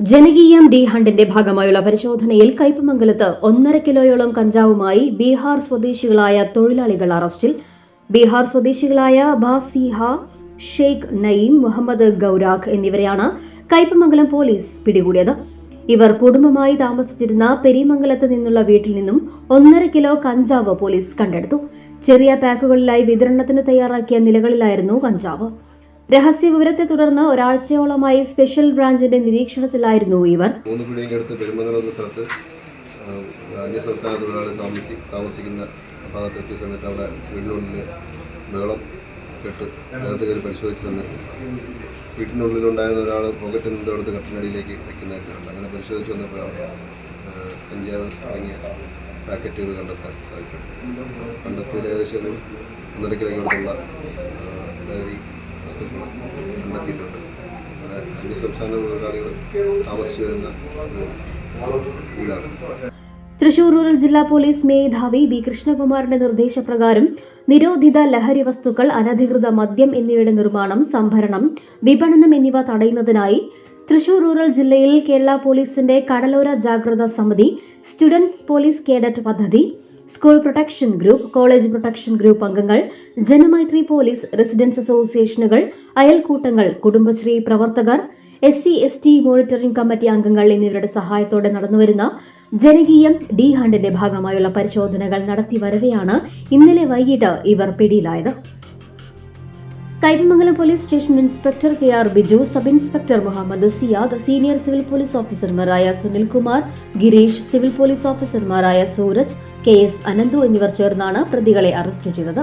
ജനകീയം D ഹണ്ടിന്റെ ഭാഗമായുള്ള പരിശോധനയിൽ കയ്പമംഗലത്ത് ഒന്നര കിലോയോളം കഞ്ചാവുമായി ബീഹാർ സ്വദേശികളായ തൊഴിലാളികൾ അറസ്റ്റിൽ. ബീഹാർ സ്വദേശികളായ ബാസിഹ ഷെയ്ഖ് നയീം മുഹമ്മദ് ഗൌരാഖ് എന്നിവരെയാണ് കയ്പമംഗലം പോലീസ് പിടികൂടിയത്. ഇവർ കുടുംബമായി താമസിച്ചിരുന്ന പെരിമംഗലത്ത് നിന്നുള്ള വീട്ടിൽ നിന്നും ഒന്നര കിലോ കഞ്ചാവ് പോലീസ് കണ്ടെടുത്തു. ചെറിയ പാക്കുകളിലായി വിതരണത്തിന് തയ്യാറാക്കിയ നിലകളിലായിരുന്നു കഞ്ചാവ്. രഹസ്യ വിവരത്തെ തുടർന്ന് ഒരാഴ്ചയോളമായി സ്പെഷ്യൽ ബ്രാഞ്ചിന്റെ നിരീക്ഷണത്തിലായിരുന്നു ഇവർ. മൂന്ന് പിടിയുടെ അടുത്ത് പെരുമംഗലം എന്ന സ്ഥലത്ത് അന്യസംസ്ഥാന തൊഴിലാളി താമസി താമസിക്കുന്ന ഭാഗത്തെത്തിയ സമയത്ത് അവിടെ വീടിനുള്ളിൽ ബഹളം കെട്ട് അതിനകത്ത് കയറി പരിശോധിച്ച് തന്നെ വീട്ടിനുള്ളിലുണ്ടായിരുന്ന ഒരാൾ പോക്കറ്റിൽ നിന്ന് എടുത്ത് കട്ടിനടിയിലേക്ക് വെക്കുന്നതായിട്ട് കണ്ടു അങ്ങനെ പരിശോധിച്ച് വന്നപ്പോഴാണ് ആ, കഞ്ചാവ് അടങ്ങിയ പാക്കറ്റുകൾ കണ്ടെത്താൻ സാധിച്ചത്. കണ്ടെത്തിയതിൽ ഏകദേശം ഒന്നര കിലോയ്ക്കടുത്തുള്ള ഡയറി വസ്തുക്കൾ കണ്ടെത്തിയിട്ടുണ്ട്. അവിടെ അന്യസംസ്ഥാന തൊഴിലാളികൾ താമസിച്ചു വരുന്ന തൃശൂർ റൂറൽ ജില്ലാ പോലീസ് മേധാവി ബി കൃഷ്ണകുമാറിന്റെ നിർദ്ദേശപ്രകാരം നിരോധിത ലഹരി വസ്തുക്കൾ അനധികൃത മദ്യം എന്നിവയുടെ നിർമ്മാണം സംഭരണം വിപണനം എന്നിവ തടയുന്നതിനായി തൃശൂർ റൂറൽ ജില്ലയിൽ കേരള പോലീസിന്റെ കടലോര ജാഗ്രതാ സമിതി സ്റ്റുഡൻസ് പോലീസ് കേഡറ്റ് പദ്ധതി school protection group college protection group അംഗങ്ങൾ ജനമൈത്രി പോലീസ് റെസിഡൻസ് അസോസിയേഷനുകൾ അയൽക്കൂട്ടങ്ങൾ കുടുംബശ്രീ പ്രവർത്തകർ S C S T monitoring committee അംഗങ്ങൾ എന്നിവരുടെ സഹായത്തോടെ നടന്നുവരുന്ന ജനകീയം ഡി ഹണ്ടിന്റെ ഭാഗമായുള്ള പരിശോധനകൾ നടത്തി വരവെയാണ് ഇന്നലെ വൈകിട്ട് ഇവർ പിടിയിലായത്. Kaipamangalam police station inspector K R Biju sub inspector Muhammad Siyad senior civil police ഓഫീസർമാരായ സുനിൽകുമാർ ഗിരീഷ് സിവിൽ പോലീസ് ഓഫീസർമാരായ സൂരജ് കെ എസ് അനന്തു എന്നിവർ ചേർന്നാണ് പ്രതികളെ അറസ്റ്റ് ചെയ്തത്.